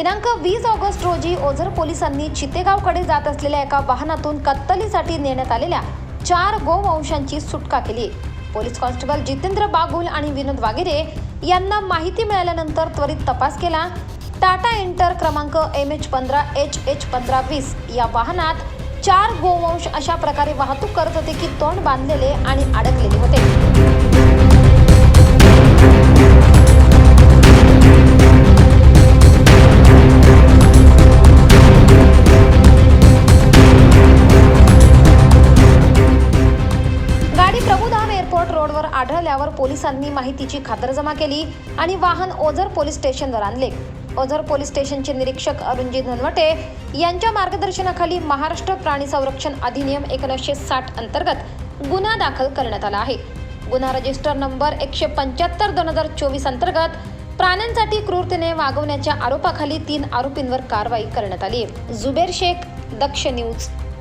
दिनांक वीस ऑगस्ट रोजी ओझर पोलिसांनी चितेगावकडे जात असलेल्या एका वाहनातून कत्तलीसाठी नेण्यात आलेल्या चार गोवंशांची सुटका केली. पोलीस कॉन्स्टेबल जितेंद्र बागुल आणि विनोद वागिरे यांना माहिती मिळाल्यानंतर त्वरित तपास केला. टाटा इंटर क्रमांक एम एच पंधरा एच एच पंधरा वीस या वाहनात चार गोवंश अशा प्रकारे वाहतूक करत होते की तोंड बांधलेले आणि अडकलेले होते. प्रभुधाम रोडवर आढळल्यावर पोलिसांनी माहितीची खातरजमा केली आणि वाहन ओझर पोलीस स्टेशनवर आणले. ओझर पोलीस स्टेशनचे निरीक्षक अरुणजी धनवटे यांच्या मार्गदर्शनाखाली महाराष्ट्र प्राणी संरक्षण अधिनियम एकोणीसशे साठ अंतर्गत गुन्हा दाखल करण्यात आला आहे. गुन्हा रजिस्टर नंबर एकशे पंच्याहत्तर दोन हजार चोवीस अंतर्गत प्राण्यांसाठी क्रूरतेने वागवण्याच्या आरोपाखाली तीन आरोपींवर कारवाई करण्यात आली जुबेर शेख दक्ष न्यूज.